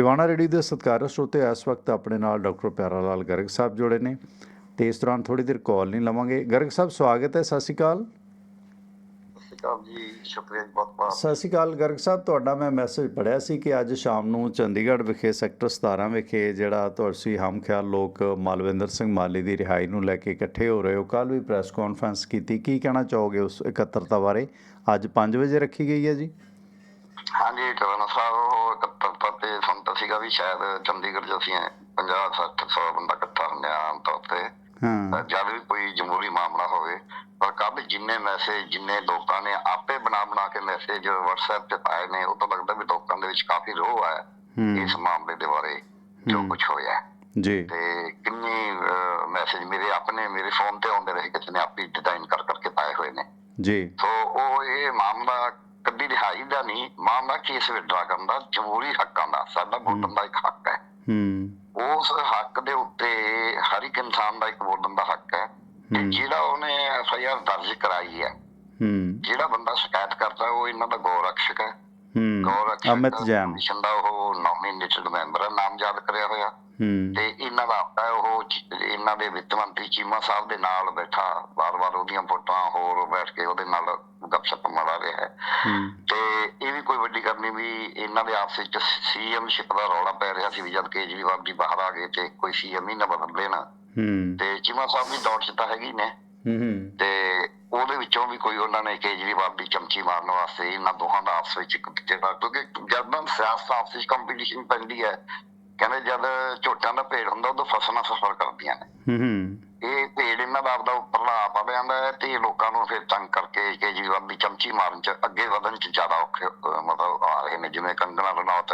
Tiwana ready ਦੇ ਸਤਿਕਾਰਯੋਗ ਸਰੋਤੇ ਇਸ ਵਕਤ ਆਪਣੇ ਨਾਲ ਡਾਕਟਰ ਪਿਆਰਾ ਲਾਲ ਗਰਗ ਸਾਹਿਬ ਜੁੜੇ ਨੇ। ਤੇ ਇਸ ਦੌਰਾਨ ਥੋੜੀ ਦੇਰ ਕਾਲ ਨਹੀਂ ਲਵਾਂਗੇ। ਗਰਗ ਸਾਹਿਬ ਸਵਾਗਤ ਹੈ। ਸਤਿ ਸ਼੍ਰੀ ਅਕਾਲ। ਸਤਿ ਸ਼੍ਰੀ ਅਕਾਲ ਜੀ। ਸ਼ੁਕਰੀਆ ਜੀ ਬਹੁਤ ਬਹੁਤ। ਸਤਿ ਸ਼੍ਰੀ ਅਕਾਲ ਗਰਗ ਸਾਹਿਬ ਤੁਹਾਡਾ ਮੈਂ ਮੈਸੇਜ ਪੜਿਆ ਸੀ ਕਿ ਅੱਜ ਸ਼ਾਮ ਨੂੰ ਚੰਡੀਗੜ੍ਹ ਵਿਖੇ ਸੈਕਟਰ 17 ਵਿਖੇ ਜਿਹੜਾ ਤੁਸੀਂ ਹਮਖਿਆਲ ਲੋਕ ਮਾਲਵਿੰਦਰ ਸਿੰਘ ਮਾਲੀ ਦੀ ਰਿਹਾਈ ਨੂੰ ਲੈ ਕੇ ਇਕੱਠੇ ਹੋ ਰਹੇ ਹੋ ਕੱਲ ਵੀ ਪ੍ਰੈਸ ਕਾਨਫਰੰਸ ਕੀਤੀ। ਕੀ ਕਹਿਣਾ ਚਾਹੋਗੇ ਉਸ ਇਕੱਤਰਤਾ ਬਾਰੇ? ਅੱਜ 5 ਵਜੇ ਰੱਖੀ ਗਈ ਹੈ ਜੀ। ਹਾਂਜੀ ਟਵਾਨਾ ਸਾਹਿਬ ਉਹ ਸੀਗਾ ਵੀ ਸ਼ਾਇਦ ਚੰਡੀਗੜ੍ਹ 'ਚ ਅਸੀਂ 50 60 100 ਬੰਦਾ ਇਕੱਠਾ ਹੁੰਦੇ ਆ ਆਮ ਤੌਰ ਤੇ। ਹਾਂ। ਜਦ ਵੀ ਕੋਈ ਜਮਹੂਰੀ ਮਾਮਲਾ ਹੋਵੇ ਪਰ ਕੱਲ ਜਿੰਨੇ ਮੈਸੇਜ ਜਿੰਨੇ ਲੋਕਾਂ ਨੇ ਆਪੇ ਬਣਾ ਬਣਾ ਕੇ ਮੈਸੇਜ WhatsApp ਤੇ ਪਾਏ ਨੇ ਉਹ ਤਾਂ ਲੱਗਦਾ ਵੀ ਲੋਕਾਂ ਦੇ ਵਿੱਚ ਕਾਫੀ ਰੋਹ ਹੈ ਹੂੰ। ਇਸ ਮਾਮਲੇ ਦੇ ਬਾਰੇ ਜੋ। ਕੁਝ ਹੋਇਆ। ਜੀ। ਤੇ ਕਿੰਨੀ ਮੈਸੇਜ ਮੇਰੇ ਆਪਣੇ ਮੇਰੇ ਫੋਨ ਤੇ ਆਉਂਦੇ ਰਹੇ ਕਿਸੇ ਨੇ ਆਪੇ ਡਿਜ਼ਾਈਨ ਕਰ ਕਰਕੇ ਪਾਏ ਹੋਏ ਨੇ। ਜੀ। ਸੋ ਉਹ ਇਹ ਮਾਮਲਾ ਰਿਹਾਈ ਦਾ ਨਹੀਂ ਮਾਮਲਾ ਕੇਸ ਵਿਡਰਾ ਕਰਨ ਦਾ ਜਮਹੂਰੀ ਹੱਕਾਂ ਦਾ ਸਾਡਾ ਵੋਟਣ ਦਾ ਇੱਕ ਹੱਕ ਹੈ। ਹੂੰ। ਉਸ ਹੱਕ ਦੇ ਉੱਤੇ ਹਰ ਇੱਕ ਇਨਸਾਨ ਦਾ ਇੱਕ ਵੋਟਣ ਦਾ ਹੱਕ ਹੈ। ਤੇ। ਜਿਹੜਾ ਉਹਨੇ ਐਫ ਆਈ ਆਰ ਦਰਜ ਕਰਾਈ ਹੈ ਹੂੰ। ਜਿਹੜਾ ਬੰਦਾ ਸ਼ਿਕਾਇਤ ਕਰਦਾ ਉਹ ਇਹਨਾਂ ਦਾ ਗੌਰ ਰਕਸ਼ਕ ਹੈ। ਹੂੰ ਅਮਿਤ ਜੈਨ। ਦਾ ਉਹ ਨੋਮੀਨੇਟਡ ਮੈਂਬਰ ਹੈ ਨਾਮ ਯਾਦ ਕਰਿਆ ਹੋਇਆ। ਹੂੰ। ਤੇ ਇਹਨਾਂ ਦਾ ਆਪਦਾ ਉਹ ਇਹਨਾਂ ਦੇ ਵਿੱਤ ਮੰਤਰੀ ਚੀਮਾ ਸਾਹਿਬ ਦੇ ਨਾਲ ਬੈਠਾ ਵਾਰ-ਵਾਰ ਉਹਦੀਆਂ ਫੋਟੋਆਂ ਹੋਰ ਬੈਠ ਕੇ ਉਹਦੇ ਨਾਲ ਗੱਪਸ਼ਪ ਮਾਰ ਰਿਹਾ ਤੇ ਇਹ ਵੀ ਕੋਈ ਵੱਡੀ ਗੱਲ ਨਹੀਂ ਵੀ ਇਹਨਾਂ ਦੇ ਆਪਸ ਵਿੱਚ ਸੀਐਮ ਸ਼ਿਪ ਦਾ ਰੌਲਾ ਪੈ ਰਿਹਾ ਸੀ ਵੀ ਜਦ ਕੇਜਰੀਵਾਲ ਜੀ ਬਾਹਰ ਆ ਗਏ ਤੇ ਕੋਈ ਸੀਐਮ ਹੀ ਨਾ ਬਦਲ ਲੈਣਾ ਤੇ ਚੀਮਾ ਸਾਹਿਬ ਵੀ ਦੌੜ ਚ ਤਾਂ ਹੈਗੀ ਨੇ। ਹੂੰ ਹੂੰ। ਤੇ ਉਹਦੇ ਵਿੱਚੋਂ ਵੀ ਕੋਈ ਉਹਨਾਂ ਨੇ ਕੇਜਰੀਵਾਲ ਦੀ ਚਮਚੀ ਮਾਰਨ ਵਾਸਤੇ ਇਹਨਾਂ ਦੋਹਾਂ ਦਾ ਆਪਸ ਵਿੱਚ ਦਾ ਕਿਉਂਕਿ ਜਦ ਨਾ ਸਿਆਸਤ ਆਪਸ ਵਿੱਚ ਕੰਪੀਟੀਸ਼ਨ ਪੈਂਦੀ ਹੈ ਕਹਿੰਦੇ ਜਦ ਝੋਟਾਂ ਦਾ ਭੇੜ ਹੁੰਦਾ ਉਦੋਂ ਫਸਣਾ ਸਫਰ ਕਰਦੀਆਂ ਨੇ। ਹੂੰ ਹੂੰ। ਇਹ ਭੇੜ ਇਹਨਾਂ ਦਾ ਆਪਦਾ ਉੱਪਰਲਾ ਆਪ ਆ ਜਾਂਦਾ ਹੈ ਤੇ ਇਹ ਲੋਕਾਂ ਨੂੰ ਫਿਰ ਤੰਗ ਕਰਕੇ ਕੇਜਰੀਵਾਲ ਦੀ ਚਮਚੀ ਮਾਰਨ ਚ ਅੱਗੇ ਵਧਣ ਚ ਜ਼ਿਆਦਾ ਔਖੇ ਮਤਲਬ ਆ ਰਹੇ ਨੇ ਜਿਵੇਂ ਕੰਗਣਾ ਰਣੌਤ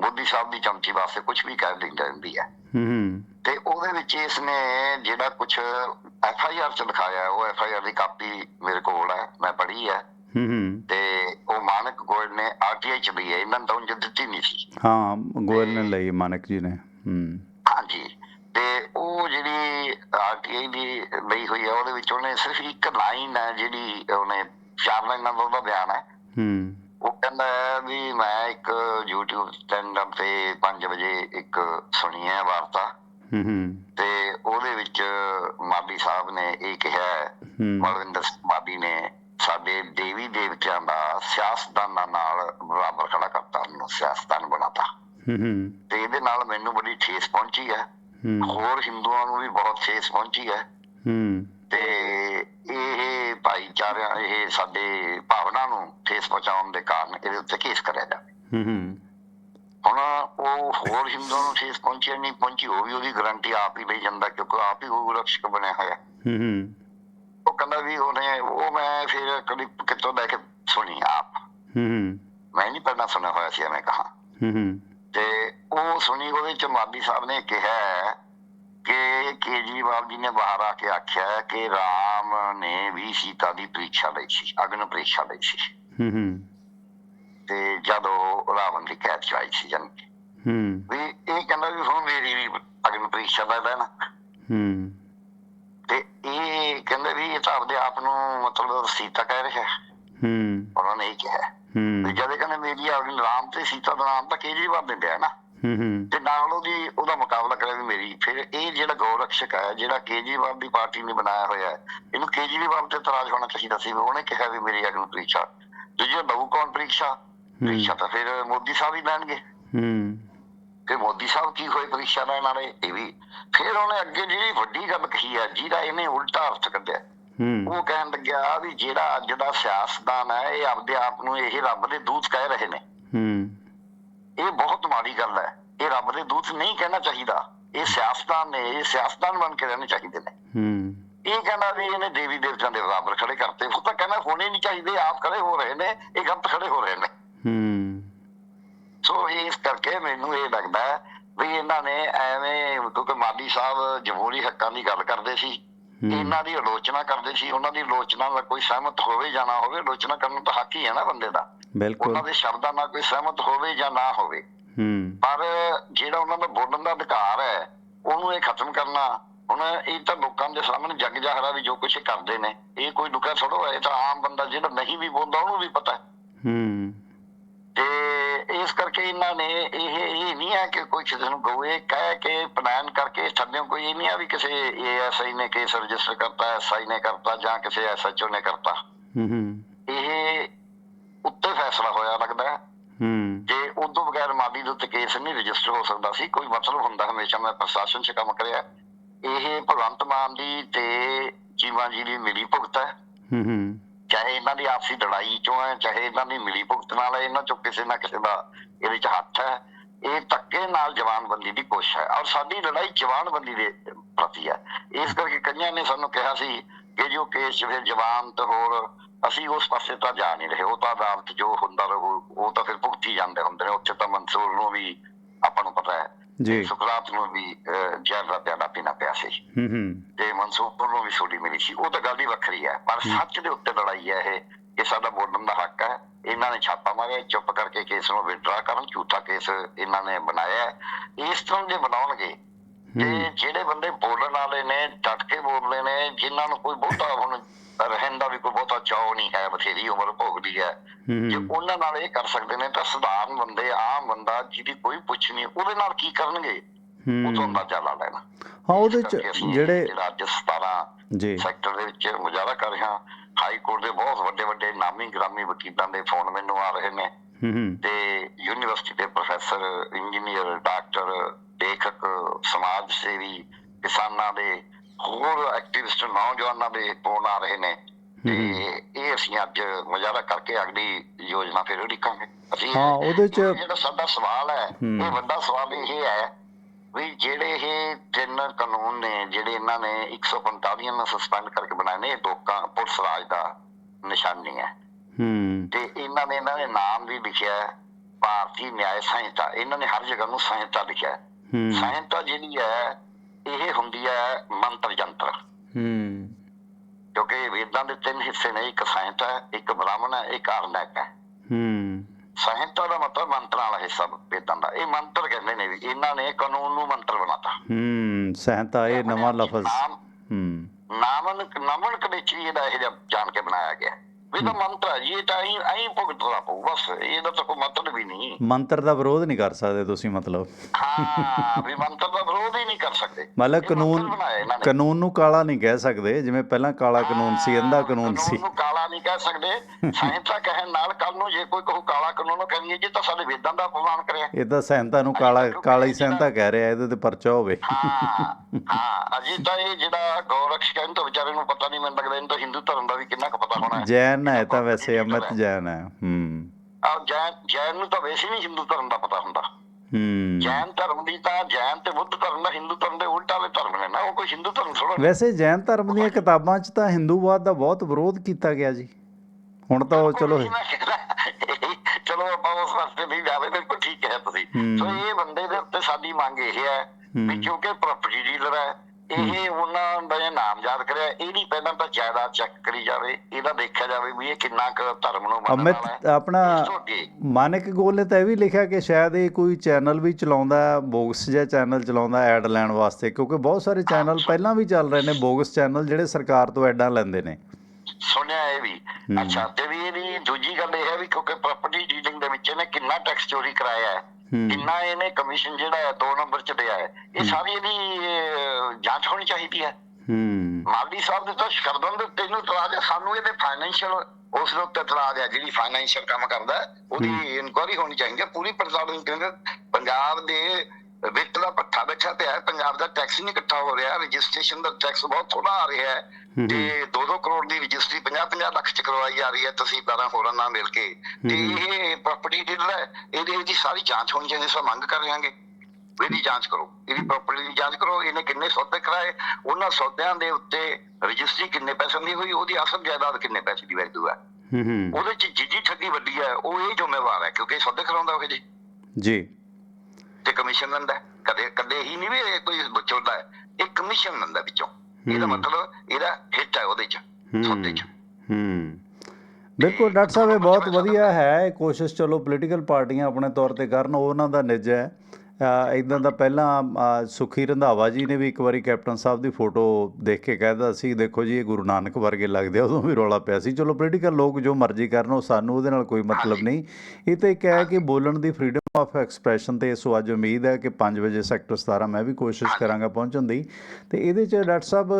ਮੋਦੀ ਸਾਹਿਬ ਦੀ ਚਮਚੀ ਵਾਸਤੇ ਕੁਝ ਵੀ ਕਹਿ ਦਿੰਦੀ ਰਹਿੰਦੀ ਹੈ ਤੇ ਉਹਦੇ ਵਿੱਚ ਇਸ ਨੇ ਜਿਹੜਾ ਕੁਝ ਐਫ ਆਈ ਆਰ ਚ ਲਿਖਾਇਆ ਉਹ ਐਫ ਆਈ ਆਰ ਦੀ ਕਾਪੀ ਮੇਰੇ ਕੋਲ ਹੈ ਮੈਂ ਪੜ੍ਹੀ ਹੈ। ਤੇ ਉਹ ਮਾਨਕ ਗੋਇਲ ਨੇ ਆਰਟੀਆਈ ਚ ਲਈ ਇਹਨਾਂ ਨੂੰ ਤਾਂ ਦਿੱਤੀ ਨਹੀਂ ਸੀ। ਹਾਂ ਗੋਇਲ ਨੇ ਲਈ ਮਾਨਕ ਜੀ ਨੇ। ਹੂੰ। ਹਾਂਜੀ। ਤੇ ਉਹ ਜਿਹੜੀ ਆਰਟੀਆਈ ਦੀ ਲਈ ਹੋਈ ਹੈ ਉਹਦੇ ਵਿੱਚ ਉਹਨੇ ਸਿਰਫ ਇੱਕ ਲਾਈਨ ਹੈ ਜਿਹੜੀ ਉਹਨੇ ਚਾਰ ਲਾਈਨਾਂ ਦਾ ਉਹਦਾ ਬਿਆਨ ਹੈ ਹੂੰ। ਉਹ ਕਹਿੰਦਾ ਵੀ ਮੈਂ ਇੱਕ YouTube ਸਟੈਂਡ ਤੇ 5 ਵਜੇ ਇੱਕ ਸੁਣੀ ਹੈ ਵਾਰਤਾ। ਹੂੰ ਹੂੰ। ਤੇ ਉਹਦੇ ਵਿੱਚ ਮਾਦੀ ਸਾਹਿਬ ਨੇ ਇਹ ਕਿਹਾ ਮਲਵਿੰਦਰ ਮਾਦੀ ਨੇ ਸਾਡੇ ਦੇਵੀ ਦੇਵਤਿਆਂ ਦਾ ਸਿਆਸਤਦਾਨਾਂ ਨਾਲ ਬਰਾਬਰ ਖੜਾ ਕਰਤਾ ਉਹਨੂੰ ਸਿਆਸਤਦਾਨ ਬਣਾਤਾ। ਹੂੰ ਹੂੰ। ਤੇ ਇਹਦੇ ਨਾਲ ਮੈਨੂੰ ਬੜੀ ਠੇਸ ਪਹੁੰਚੀ ਹੂੰ ਹੋਰ ਹਿੰਦੂਆਂ ਨੂੰ ਵੀ ਬਹੁਤ ਠੇਸ ਪਹੁੰਚੀ ਹੈ। ਹੂੰ। ਤੇ ਇਹ ਭਾਈਚਾਰਿਆਂ ਇਹ ਸਾਡੇ ਭਾਵਨਾ ਨੂੰ ਠੇਸ ਪਹੁੰਚਾਉਣ ਦੇ ਕਾਰਨ ਇਹਦੇ ਉੱਤੇ ਕੇਸ ਕਰਿਆ ਜਾਵੇ। ਹੂੰ ਹੂੰ। ਹੁਣ ਉਹ ਹੋਰ ਹਿੰਦੂਆਂ ਨੂੰ ਠੇਸ ਪਹੁੰਚੀ ਨਹੀਂ ਪਹੁੰਚੀ ਉਹ ਵੀ ਉਹਦੀ ਗਾਰੰਟੀ ਆਪ ਹੀ ਲਈ ਜਾਂਦਾ ਕਿਉਂਕਿ ਆਪ ਹੀ ਉਹ ਰਕਸ਼ਕ ਬਣਿਆ ਹੋਇਆ। ਹੂੰ ਹੂੰ। ਉਹ ਕਹਿੰਦਾ ਵੀ ਉਹਨੇ ਉਹ ਮੈਂ ਫਿਰ ਕਦੀ ਕਿਤੋਂ ਲੈ ਕੇ ਸੁਣੀ ਆਪ। ਹੂੰ ਹੂੰ। ਮੈਂ ਨਹੀਂ ਪਹਿਲਾਂ ਸੁਣਿਆ ਹੋਇਆ ਸੀ ਐਵੇਂ ਕਹਾ। ਹੂੰ ਹੂੰ। ਤੇ ਉਹ ਸੁਣੀ ਉਹਦੇ ਚ ਸਾਹਿਬ ਨੇ ਕਿਹਾ ਕਿ ਕੇਜਰੀਵਾਲ ਜੀ ਨੇ ਬਾਹਰ ਆ ਕੇ ਆਖਿਆ ਕਿ ਰਾਮ ਨੇ ਵੀ ਸੀਤਾ ਦੀ ਪ੍ਰੀਖਿਆ ਲਈ ਸੀ ਅਗਨ ਪ੍ਰੀਖਿਆ ਲਈ ਸੀ। ਹੂੰ ਹੂੰ। ਤੇ ਜਦੋਂ ਰਾਵਣ ਦੀ ਕੈਦ ਚ ਆਈ ਸੀ ਜਨ ਹੂੰ। ਵੀ ਇਹ ਕਹਿੰਦਾ ਵੀ ਹੁਣ ਮੇਰੀ ਵੀ ਅਗਨ ਪ੍ਰੀਖਿਆ ਦਾ ਲੈਣਾ। ਹੂੰ। ਤੇ ਇਹ ਕਹਿੰਦੇ ਵੀ ਇਹ ਤਾਂ ਆਪਦੇ ਆਪ ਨੂੰ ਮਤਲਬ ਸੀਤਾ ਕਹਿ ਰਿਹਾ ਹੈ। ਹੂੰ ਉਹਨਾਂ ਨੇ ਇਹ ਕਿਹਾ ਤੇ ਹੂੰ ਜਦ ਇਹ ਕਹਿੰਦੇ ਮੇਰੀ ਤੇ ਸੀਤਾ ਦਾ ਨਾਮ ਤਾਂ ਕੇਜਰੀਵਾਲ ਦਿੰਦੇ ਆ ਨਾ। ਹੂੰ ਹੂੰ। ਤੇ ਨਾਲ ਉਹਦੀ ਉਹਦਾ ਮੁਕਾਬਲਾ ਕਰਿਆ ਵੀ ਮੇਰੀ। ਫਿਰ ਇਹ ਜਿਹੜਾ ਗੌਰਕਸ਼ਕ ਹੈ ਜਿਹੜਾ ਕੇਜਰੀਵਾਲ ਦੀ ਪਾਰਟੀ ਨੇ ਬਣਾਇਆ ਹੋਇਆ ਹੈ ਇਹਨੂੰ ਕੇਜਰੀਵਾਲ ਤੇ ਇਤਰਾਜ਼ ਹੋਣਾ ਚਾਹੀਦਾ ਸੀ ਉਹਨੇ ਕਿਹਾ ਵੀ ਮੇਰੀ ਅਗਨ ਪ੍ਰੀਖਿਆ। ਦੂਜੀ ਲਹੂ ਕੌਣ ਪ੍ਰੀਖਿਆ? ਪ੍ਰੀਖਿਆ ਤਾਂ ਫਿਰ ਮੋਦੀ ਸਾਹਿਬ ਹੀ ਲੈਣਗੇ। ਹੂੰ। ਕਿ ਮੋਦੀ ਸਾਹਿਬ ਕੀ ਹੋਏ ਪ੍ਰੀਖਿਆ ਲੈਣ ਵਾਲੇ? ਇਹ ਵੀ। ਫਿਰ ਉਹਨੇ ਅੱਗੇ ਜਿਹੜੀ ਵੱਡੀ ਗੱਲ ਕਹੀ ਹੈ ਜਿਹਦਾ ਇਹਨੇ ਉਲਟਾ ਅਰਥ ਕੱਢਿਆ। ਹੂੰ। ਉਹ ਕਹਿਣ ਲੱਗਿਆ ਵੀ ਜਿਹੜਾ ਅੱਜ ਦਾ ਸਿਆਸਤਦਾਨ ਹੈ ਇਹ ਆਪਦੇ ਆਪ ਨੂੰ ਇਹ ਰੱਬ ਦੇ ਦੂਤ ਕਹਿ ਰਹੇ ਨੇ। ਇਹ ਬਹੁਤ ਮਾੜੀ ਗੱਲ ਹੈ। ਇਹ ਰੱਬ ਦੇ ਦੂਤ ਨਹੀਂ ਕਹਿਣਾ ਚਾਹੀਦਾ। ਇਹ ਸਿਆਸਤਦਾਨ ਨੇ ਇਹ ਸਿਆਸਤਦਾਨ ਬਣ ਕੇ ਰਹਿਣੇ ਚਾਹੀਦੇ ਨੇ। ਹੂੰ। ਇਹ ਕਹਿੰਦਾ ਵੀ ਇਹਨੇ ਦੇਵੀ ਦੇਵਤਿਆਂ ਦੇ ਬਰਾਬਰ ਖੜੇ ਕਰਤੇ। ਉਹ ਤਾਂ ਕਹਿੰਦਾ ਹੋਣੇ ਨਹੀਂ ਚਾਹੀਦੇ ਆਪ ਖੜੇ ਹੋ ਰਹੇ ਨੇ ਇਹ ਗਲਤ ਖੜੇ ਹੋ ਰਹੇ ਨੇ। ਹੂੰ। ਸੋ ਇਸ ਕਰਕੇ ਮੈਨੂੰ ਇਹ ਲੱਗਦਾ ਵੀ ਇਹਨਾਂ ਨੇ ਐਵੇਂ ਕਿਉਂਕਿ ਮਾਦੀ ਸਾਹਿਬ ਜਮਹੂਰੀ ਹੱਕਾਂ ਦੀ ਗੱਲ ਕਰਦੇ ਸੀ। ਇਹਨਾਂ ਦੀ ਆਲੋਚਨਾ ਕਰਦੇ ਸੀ ਉਹਨਾਂ ਦੀ ਆਲੋਚਨਾ ਨਾਲ ਕੋਈ ਸਹਿਮਤ ਹੋਵੇ ਜਾਂ ਨਾ ਹੋਵੇ ਆਲੋਚਨਾ ਕਰਨ ਦਾ ਹੱਕ ਹੀ ਹੈ ਨਾ ਬੰਦੇ ਦਾ। ਬਿਲਕੁਲ। ਉਹਨਾਂ ਦੇ ਸ਼ਬਦਾਂ ਨਾਲ ਕੋਈ ਸਹਿਮਤ ਹੋਵੇ ਜਾਂ ਨਾ ਹੋਵੇ। ਹੂੰ। ਪਰ ਜਿਹੜਾ ਉਹਨਾਂ ਦਾ ਬੋਲਣ ਦਾ ਅਧਿਕਾਰ ਹੈ ਉਹਨੂੰ ਇਹ ਖਤਮ ਕਰਨਾ ਹੁਣ ਇਹ ਤਾਂ ਲੋਕਾਂ ਦੇ ਸਾਹਮਣੇ ਜੱਗ ਜਾਹਰਾ ਵੀ ਜੋ ਇਹ ਕਰਦੇ ਨੇ। ਇਹ ਕੋਈ ਲੁਕਾ ਥੋੜੋ ਹੈ ਇਹ ਤਾਂ ਆਮ ਬੰਦਾ ਜਿਹੜਾ ਨਹੀਂ ਵੀ ਬੋਲਦਾ ਉਹਨੂੰ ਵੀ ਪਤਾ ਹੈ। ਹੂੰ। ਤੇ ਇਸ ਕਰਕੇ ਇਹਨਾਂ ਨੇ ਇਹ ਇਹ ਨਹੀਂ ਆ ਕਿ ਕੋਈ ਕਿਸੇ ਨੂੰ ਕਹੇ ਕਹਿ ਕੇ ਪਲਾਨ ਕਰਕੇ ਸਾਡੇ ਕੋਈ ਇਹ ਨਹੀਂ ਆ ਵੀ ਕਿਸੇ ਏਐਸਆਈ ਨੇ ਕੇਸ ਰਜਿਸਟਰ ਕਰਤਾ ਐਸਆਈ ਨੇ ਕਰਤਾ ਜਾਂ ਕਿਸੇ ਐਸਐਚਓ ਨੇ ਕਰਤਾ। ਹੂੰ ਹੂੰ। ਇਹ ਉੱਤੇ ਫੈਸਲਾ ਹੋਇਆ ਲੱਗਦਾ ਹੈ। ਹੂੰ। ਜੇ ਉਦੋਂ ਬਗੈਰ ਮਾਲੀ ਦੇ ਉੱਤੇ ਕੇਸ ਨਹੀਂ ਰਜਿਸਟਰ ਹੋ ਸਕਦਾ ਸੀ ਕੋਈ ਮਤਲਬ ਹੁੰਦਾ ਹਮੇਸ਼ਾ ਮੈਂ ਪ੍ਰਸ਼ਾਸਨ 'ਚ ਕੰਮ ਕਰਿਆ। ਇਹ ਭਗਵੰਤ ਮਾਨ ਦੀ ਤੇ ਚੀਮਾ ਜੀ ਦੀ ਮਿਲੀ ਭੁਗਤ ਹੈ। ਹੂੰ ਹੂੰ। ਚਾਹੇ ਇਹਨਾਂ ਦੀ ਆਪਸੀ ਲੜਾਈ ਚੋਂ ਹੈ, ਚਾਹੇ ਇਹਨਾਂ ਦੀ ਮਿਲੀ ਭੁਗਤ ਨਾਲ ਹੈ, ਇਹਨਾਂ ਚੋਂ ਕਿਸੇ ਨਾ ਕਿਸੇ ਦਾ ਇਹਦੇ 'ਚ ਹੱਥ ਹੈ। ਇਹ ਧੱਕੇ ਨਾਲ ਜਵਾਨਬੰਦੀ ਦੀ ਕੋਸ਼ਿਸ਼ ਹੈ ਔਰ ਸਾਡੀ ਲੜਾਈ ਜਵਾਨਬੰਦੀ ਦੇ ਪ੍ਰਤੀ ਹੈ। ਇਸ ਕਰਕੇ ਕਈਆਂ ਨੇ ਸਾਨੂੰ ਕਿਹਾ ਸੀ ਕਿ ਜੋ ਕੇਸ ਫਿਰ ਜਵਾਨ ਤੇ ਹੋਰ ਅਸੀਂ ਉਸ ਪਾਸੇ ਤਾਂ ਜਾ ਨਹੀਂ ਰਹੇ, ਉਹ ਤਾਂ ਅਦਾਲਤ ਜੋ ਹੁੰਦਾ ਉਹ ਤਾਂ ਫਿਰ ਭੁਗਤੀ ਜਾਂਦੇ ਹੁੰਦੇ ਨੇ। ਉੱਥੇ ਤਾਂ ਮਨਸੂਰ ਨੂੰ ਵੀ ਆਪਾਂ ਨੂੰ ਪਤਾ ਹੈ। ਜੀ। ਸੁਖਰਾਤ ਨੂੰ ਵੀ ਜ਼ਹਿਰ ਦਾ ਪਿਆਲਾ ਪੀਣਾ ਪਿਆ ਸੀ। ਹੂੰ ਹੂੰ। ਤੇ ਮਨਸੂਰ ਨੂੰ ਵੀ ਛੋਟੀ ਮਿਲੀ ਸੀ। ਉਹ ਤਾਂ ਗੱਲ ਹੀ ਵੱਖਰੀ ਹੈ। ਪਰ ਸੱਚ ਦੇ ਉੱਤੇ ਲੜਾਈ ਹੈ ਇਹ ਇਹ ਸਾਡਾ ਬੋਲਣ ਦਾ ਹੱਕ ਹੈ। ਇਹਨਾਂ ਨੇ ਛਾਪਾ ਮਾਰਿਆ ਚੁੱਪ ਕਰਕੇ ਕੇਸ ਨੂੰ ਵਿਡਰਾ ਕਰਨ ਝੂਠਾ ਕੇਸ ਇਹਨਾਂ ਨੇ ਬਣਾਇਆ। ਇਸ ਤਰ੍ਹਾਂ ਜੇ ਬਣਾਉਣਗੇ ਤੇ ਜਿਹੜੇ ਬੰਦੇ ਬੋਲਣ ਵਾਲੇ ਨੇ ਡਟ ਕੇ ਬੋਲਦੇ ਨੇ ਜਿਨ੍ਹਾਂ ਨੂੰ ਕੋਈ ਬਹੁਤਾ ਹੁਣ ਰਹਿਣ ਦਾ ਵੀ ਕੋਈ ਬਹੁਤਾ ਚਾਅ ਨਹੀਂ ਹੈ ਬਥੇਰੀ ਉਮਰ ਭੋਗਦੀ ਹੈ। ਜੇ ਉਹਨਾਂ ਨਾਲ ਇਹ ਕਰ ਸਕਦੇ ਨੇ ਤਾਂ ਸਧਾਰਨ ਬੰਦੇ ਆਮ ਬੰਦਾ ਜਿਹਦੀ ਕੋਈ ਪੁੱਛ ਨਹੀਂ ਉਹਦੇ ਨਾਲ ਕੀ ਕਰਨਗੇ? ਉਹ ਤੋਂ ਅੰਦਾਜ਼ਾ ਲਾ ਲੈਣਾ। ਹਾਂ ਉਹਦੇ ਚ ਜਿਹੜੇ ਅੱਜ 17 ਜੀ। ਸੈਕਟਰ ਦੇ ਵਿੱਚ ਮੁਜ਼ਾਹਰਾ ਕਰ ਰਹੇ ਹਾਈ ਕੋਰਟ ਦੇ ਬਹੁਤ ਵੱਡੇ ਵੱਡੇ ਨਾਮੀ ਗ੍ਰਾਮੀ ਵਕੀਲਾਂ ਦੇ ਫੋਨ ਮੈਨੂੰ ਆ ਰਹੇ ਨੇ। ਤੇ ਯੂਨੀਵਰਸਿਟੀ ਦੇ ਪ੍ਰੋਫੈਸਰ ਇੰਜੀਨੀਅਰ ਡਾਕਟਰ ਲੇਖਕ ਸਮਾਜ ਸੇਵੀ ਕਿਸਾਨਾਂ ਦੇ ਹੋਰ ਐਕਟਿਵਿਸਟ ਨੌਜਵਾਨਾਂ ਦੇ ਫੋਨ ਆ ਰਹੇ ਨੇ। ਤੇ ਇਹ ਅਸੀਂ ਅੱਜ ਮੁਜ਼ਾਹਰਾ ਕਰਕੇ ਅਗਲੀ ਯੋਜਨਾ ਫਿਰ ਉਡੀਕਾਂਗੇ ਅਸੀਂ ਹਾਂ, ਉਹਦੇ 'ਚ- ਜਿਹੜਾ ਸਾਡਾ ਸਵਾਲ ਹੈ। ਇਹ ਵੱਡਾ ਸਵਾਲ ਇਹ ਹੈ ਵੀ ਜਿਹੜੇ ਇਹ ਤਿੰਨ ਕਾਨੂੰਨ ਨੇ ਜਿਹੜੇ ਇਹਨਾਂ ਨੇ 145 ਨੂੰ ਸਸਪੈਂਡ ਕਰਕੇ ਬਣਾਏ ਨੇ ਲੋਕਾਂ ਪੁਲਿਸ ਰਾਜ ਦਾ ਨਿਸ਼ਾਨੀ ਹੈ। ਹੂੰ। ਤੇ ਇਹਨਾਂ ਨੇ ਇਹਨਾਂ ਦੇ ਨਾਮ ਵੀ ਲਿਖਿਆ ਭਾਰਤੀ ਨਿਆਇ ਸੰਹਿਤਾ ਇਹਨਾਂ ਨੇ ਹਰ ਜਗ੍ਹਾ ਨੂੰ ਸੰਹਿਤਾ ਲਿਖਿਆ ਸੰਹਿਤਾ ਜਿਹੜੀ ਹੈ ਇਹ ਹੁੰਦੀ ਹੈ ਮੰਤਰ ਜੰਤਰ ਹੂੰ। ਕਿਉਂਕਿ ਵੇਦਾਂ ਦੇ ਤਿੰਨ ਹਿੱਸੇ ਨੇ ਇੱਕ ਸੰਹਿਤਾ ਹੈ ਇੱਕ ਬ੍ਰਾਹਮਣ ਹੈ ਇੱਕ ਆਰਣਕ ਹੈ। ਹੂੰ। ਸੰਹਿਤਾ ਦਾ ਮਤਲਬ ਮੰਤਰਾਂ ਵਾਲਾ ਹਿੱਸਾ ਵੇਦਾਂ ਦਾ। ਇਹ ਮੰਤਰ ਕਹਿੰਦੇ ਨੇ ਵੀ ਇਹਨਾਂ ਨੇ ਕਾਨੂੰਨ ਨੂੰ ਮੰਤਰ ਬਣਾਤਾ। ਹੂੰ ਸਹਿਤਾ ਇਹ ਨਵਾਂ ਲਫ਼ਜ਼। ਹੂੰ। ਨਾਮਨ ਨਮਨ ਕਲੇਚੀ ਇਹਦਾ ਇਹ ਜਿਹਾ ਜਾਣ ਕੇ ਬਣਾਇਆ ਗਿਆ। ਵੀ ਇਹਦਾ ਮੰਤਰ ਹੈ ਜੀ ਇਹ ਤਾਂ ਐਂ ਐਂ ਭੁਗਤਣਾ ਪਊ ਬਸ ਇਹਦਾ ਤਾਂ ਕੋਈ ਮਤਲਬ ਹੀ ਨਹੀਂ। ਮੰਤਰ ਦਾ ਵਿਰੋਧ ਨਹੀਂ ਕਰ ਸਕਦੇ ਤੁਸੀਂ ਮਤਲਬ। ਹਾਂ ਵੀ ਮੰਤਰ ਦਾ ਵਿਰੋਧ ਹੀ ਨਹੀਂ ਕਰ ਸਕਦੇ। ਮਤਲਬ ਇਹ ਕਾਨੂੰਨ ਨੇ। ਕਾਨੂੰਨ ਨੂੰ ਕਾਲਾ ਨਹੀਂ ਕਹਿ ਸਕਦੇ ਜਿਵੇਂ ਪਹਿਲਾਂ ਕਾਲਾ ਕਾਨੂੰਨ ਸੀ ਹਾਂ, ਕਾਨੂੰਨ ਸੀ। ਨੂੰ ਕਾਲਾ ਨਹੀਂ ਕਹਿ ਸਕਦੇ। ਸਾਇੰਸਾ ਕਹਿਣ ਨਾਲ ਕੱਲ ਨੂੰ ਜੇ ਕੋਈ ਕਹੂ ਕਾਲਾ ਕਾਨੂੰਨ ਉਹ ਕਹਿੰਦੀ ਜੀ ਤਾਂ ਸਾਡੇ ਵੇਦਾਂ ਦਾ ਅਪਮਾਨ ਕਰਿਆ। ਇਹ ਤਾਂ ਸਹਿਮਤਾ ਨੂੰ ਕਾਲਾ ਕਾਲਾ ਹੀ ਸਹਿਮਤਾ ਕਹਿ ਰਿਹਾ ਇਹਦੇ ਤੇ ਪਰਚਾ ਹੋਵੇ। ਹਾਂ ਹਾਂ ਅਜੇ ਤਾਂ ਇਹ ਜਿਹੜਾ ਗੌਰਖ ਕਹਿੰਦਾ ਤਾਂ ਵਿਚਾਰੇ ਨੂੰ ਪਤਾ ਨਹੀਂ ਮੈਨੂੰ ਲੱਗਦਾ ਇਹਨੂੰ ਤਾਂ ਹਿੰਦੂ ਧਰਮ ਦਾ ਵੀ ਕਿੰਨਾ ਕੁ ਪਤਾ ਹੋਣਾ ਹੈ। ਜੈਨ ਹੈ ਤਾਂ ਵੈਸੇ ਅਮਿਤ ਜੈਨ ਹੈ ਹੂੰ। ਆ ਜੈਨ ਜੈਨ ਨੂੰ ਤਾਂ ਵੈਸੇ ਨਹੀਂ ਹਿੰਦੂ ਧਰਮ ਦਾ ਪਤਾ ਹੁੰਦਾ। ਹੂੰ। ਜੈਨ ਧਰਮ ਦੀ ਤਾਂ ਜੈਨ ਤੇ ਬੁੱਧ ਧਰਮ ਦਾ ਹਿੰਦੂ ਧਰਮ ਦੇ ਉਲਟਾ ਵਾਲੇ ਧਰਮ ਨੇ ਨਾ ਉਹ ਕੋਈ ਹਿੰਦੂ ਧਰਮ ਥੋੜਾ ਵੈਸੇ ਜੈਨ ਧਰਮ ਦੀਆਂ ਕਿਤਾਬਾਂ 'ਚ ਤਾਂ ਹਿੰਦੂਵਾਦ ਦਾ ਬਹੁਤ ਵਿਰੋਧ ਕੀਤਾ ਗਿਆ ਜੀ। ਹੁਣ ਤਾਂ ਉਹ ਚਲੋ ਚਲੋ ਆਪਾਂ ਉਸ ਵਾਸਤੇ ਨਹੀਂ ਜਾਵੇ ਬਿਲਕੁਲ ਠੀਕ ਹੈ ਤੁਸੀਂ। ਸੋ ਇਹ ਬੰਦੇ ਦੇ ਉੱਤੇ ਸਾਡੀ ਮੰਗ ਇਹ ਹੈ ਵੀ। ਕਿਉਂਕਿ ਪ੍ਰਾਪਰਟੀ ਡੀਲਰ ਹੈ ਇਹ ਉਹਨਾਂ ਦਾ ਨਾਮ ਯਾਦ ਕਰਿਆ ਇਹਦੀ ਪਹਿਲਾਂ ਤਾਂ ਜਾਇਦਾਦ ਚੈੱਕ ਕਰੀ ਜਾਵੇ ਇਹਦਾ ਦੇਖਿਆ ਜਾਵੇ ਵੀ ਇਹ ਕਿੰਨਾ ਕੁ ਧਰਮ ਨੂੰ ਅਮਿਤ ਹੈ। ਆਪਣਾ ਮਾਨਿਕ ਗੋਲ ਨੇ ਤਾਂ ਇਹ ਵੀ ਲਿਖਿਆ ਕਿ ਸ਼ਾਇਦ ਇਹ ਕੋਈ ਚੈਨਲ ਵੀ ਚਲਾਉਂਦਾ ਬੋਗਸ ਜਿਹਾ ਚੈਨਲ ਚਲਾਉਂਦਾ ਐਡ ਲੈਣ ਵਾਸਤੇ ਕਿਉਂਕਿ ਬਹੁਤ ਸਾਰੇ ਚੈਨਲ ਪਹਿਲਾਂ ਵੀ ਚੱਲ ਰਹੇ ਨੇ ਬੋਗਸ ਚੈਨਲ ਜਿਹੜੇ ਸਰਕਾਰ ਤੋਂ ਐਡਾਂ ਲੈਂਦੇ ਨੇ। ਸੁਣਿਆ ਇਹ ਵੀ। ਅੱਛਾ ਤੇ ਵੀ ਇਹਦੀ ਦੂਜੀ ਗੱਲ ਇਹ ਹੈ ਵੀ ਕਿਉਂਕਿ ਪ੍ਰਾਪਰਟੀ ਡੀਲਿੰਗ ਦੇ ਵਿੱਚ ਇਹਨੇ ਕਿੰਨਾ ਟੈਕਸ ਚੋਰੀ ਕਰਾਇਆ ਹੈ। ਕਿੰਨਾ ਇਹਨੇ ਕਮਿਸ਼ਨ ਜਿਹੜਾ ਹੈ 2 ਨੰਬਰ ਚ ਲਿਆ ਹੈ। ਇਹ ਸਾਰੀ ਇਹਦੀ ਜਾਂਚ ਹੋਣੀ ਚਾਹੀਦੀ ਹੈ। ਹੂੰ। ਮਾਲੀ ਸਾਹਿਬ ਦੇ ਤਾਂ ਸ਼ਰਦਨ ਦੇ ਤੈਨੂੰ ਇਤਰਾਜ਼ ਹੈ ਸਾਨੂੰ ਇਹਦੇ ਫਾਈਨੈਂਸ਼ੀਅਲ ਉਸ ਦੇ ਉੱਤੇ ਇਤਰਾਜ਼ ਹੈ ਜਿਹੜੀ ਫਾਈਨੈਂਸ਼ੀਅਲ ਕੰਮ ਕਰਦਾ ਉਹਦੀ ਇਨਕੁਆਰੀ ਹੋਣੀ ਚਾਹੀਦੀ ਹੈ। ਪੂਰੀ ਕਿਉਂਕਿ ਪੰਜਾਬ ਦੇ ਵਿੱਤ ਦਾ ਪੱਠਾ ਬੈਠਾ ਪਿਆ ਹੈ ਪੰਜਾਬ ਦਾ ਟੈਕਸ ਨਹੀਂ ਇਕੱਠਾ ਹੋ ਰਿਹਾ ਰਜਿਸਟ੍ਰੇਸ਼ਨ ਦਾ ਟੈਕਸ ਬਹੁਤ ਥੋੜਾ ਆ ਰਿਹਾ ਹੈ। ਤੇ 2-2 ਕਰੋੜ ਦੀ ਰਜਿਸਟਰੀ 50-50 ਲੱਖ ਚ ਕਰਵਾਈ ਜਾ ਰਹੀ ਹੈ ਤਹਿਸੀਲਦਾਰਾਂ ਹੋਰਾਂ ਨਾਲ ਮਿਲ ਕੇ। ਤੇ ਇਹ ਪ੍ਰਾਪਰਟੀ ਡੀਲਰ ਹੈ ਇਹਦੀ ਇਹਦੀ ਸਾਰੀ ਜਾਂਚ ਹੋਣੀ ਚਾਹੀਦੀ ਸੋ ਮੰਗ ਕਰ ਰਹਾਂਗੇ ਇਹਦੀ ਜਾਂਚ ਕਰੋ ਇਹਦੀ ਪ੍ਰਾਪਰਟੀ ਦੀ ਜਾਂਚ ਕਰੋ ਇਹਨੇ ਕਿੰਨੇ ਸੌਦੇ ਕਰਾਏ ਉਹਨਾਂ ਸੌਦਿਆਂ ਦੇ ਉੱਤੇ ਰਜਿਸਟਰੀ ਕਿੰਨੇ ਪੈਸੇ ਦੀ ਹੋਈ ਉਹਦੀ ਅਸਲ ਜਾਇਦਾਦ ਕਿੰਨੇ ਪੈਸੇ ਦੀ ਵੈਲਿਊ ਹੈ। ਹੂੰ ਹੂੰ। ਉਹਦੇ ਚ ਜਿੱਜੀ ਠੱਗੀ ਵੱਡੀ ਹੈ ਉਹ ਇਹ ਜ਼ਿੰਮੇਵਾਰ ਹੈ ਕਿਉਂਕਿ ਸੌਦੇ ਕਰਾਉਂਦਾ ਉਹ ਜੀ ਜੀ। ਤੇ ਕਮਿਸ਼ਨ ਲੈਂਦਾ। ਕਦੇ ਕਦੇ ਹੀ ਨਹੀਂ ਵੀ ਕੋਈ ਬਚੋਦਾ ਹੈ। ਇਹ ਕਮਿਸ਼ਨ ਲੈਂਦਾ ਵਿੱਚੋਂ। ਇਹਦਾ। ਮਤਲਬ ਇਹਦਾ ਹਿੱਟ ਹੈ ਉਹਦੇ ਚ ਸੌਦੇ ਚ। ਹੂੰ। ਬਿਲਕੁਲ ਡਾਕਟਰ ਸਾਹਿਬ ਇਹ ਬਹੁਤ ਵਧੀਆ ਹੈ। ਇਹ ਕੋਸ਼ਿਸ਼ ਚਲੋ ਪੋਲੀਟੀਕਲ ਪਾਰਟੀਆਂ ਆਪਣੇ ਤੌਰ ਤੇ ਕਰਨ ਉਹ ਉਹਨਾਂ ਦਾ ਨਿੱਜ ਹੈ। ਇਦਾਂ ਦਾ ਪਹਿਲਾਂ ਸੁਖੀ ਰੰਧਾਵਾ ਜੀ ਨੇ ਵੀ ਇੱਕ ਵਾਰੀ ਕੈਪਟਨ ਸਾਹਿਬ ਦੀ ਫੋਟੋ ਦੇਖ ਕੇ ਕਹਿਦਾ ਸੀ ਦੇਖੋ ਜੀ ਇਹ ਗੁਰੂ ਨਾਨਕ ਵਰਗੇ ਲੱਗਦੇ ਆ ਉਦੋਂ ਵੀ ਰੌਲਾ ਪਿਆ ਸੀ। ਚਲੋ ਪੋਲੀਟੀਕਲ ਲੋਕ ਜੋ ਮਰਜ਼ੀ ਕਰਨ ਉਹ ਸਾਨੂੰ ਉਹਦੇ ਨਾਲ ਕੋਈ ਮਤਲਬ ਨਹੀਂ। ਇਹ ਤਾਂ ਇੱਕ ਹੈ ਕਿ ਬੋਲਣ ਦੀ ਫਰੀडम ਆਫ ਐਕਸਪ੍ਰੈਸ਼ਨ ਤੇ ਸੋ ਅੱਜ ਉਮੀਦ ਹੈ ਕਿ 5 ਵਜੇ ਸੈਕਟਰ 17 ਮੈਂ ਵੀ ਕੋਸ਼ਿਸ਼ ਕਰਾਂਗਾ ਪਹੁੰਚਣ ਦੀ। ਤੇ ਇਹਦੇ ਚ ਡਾਕਟਰ ਸਾਹਿਬ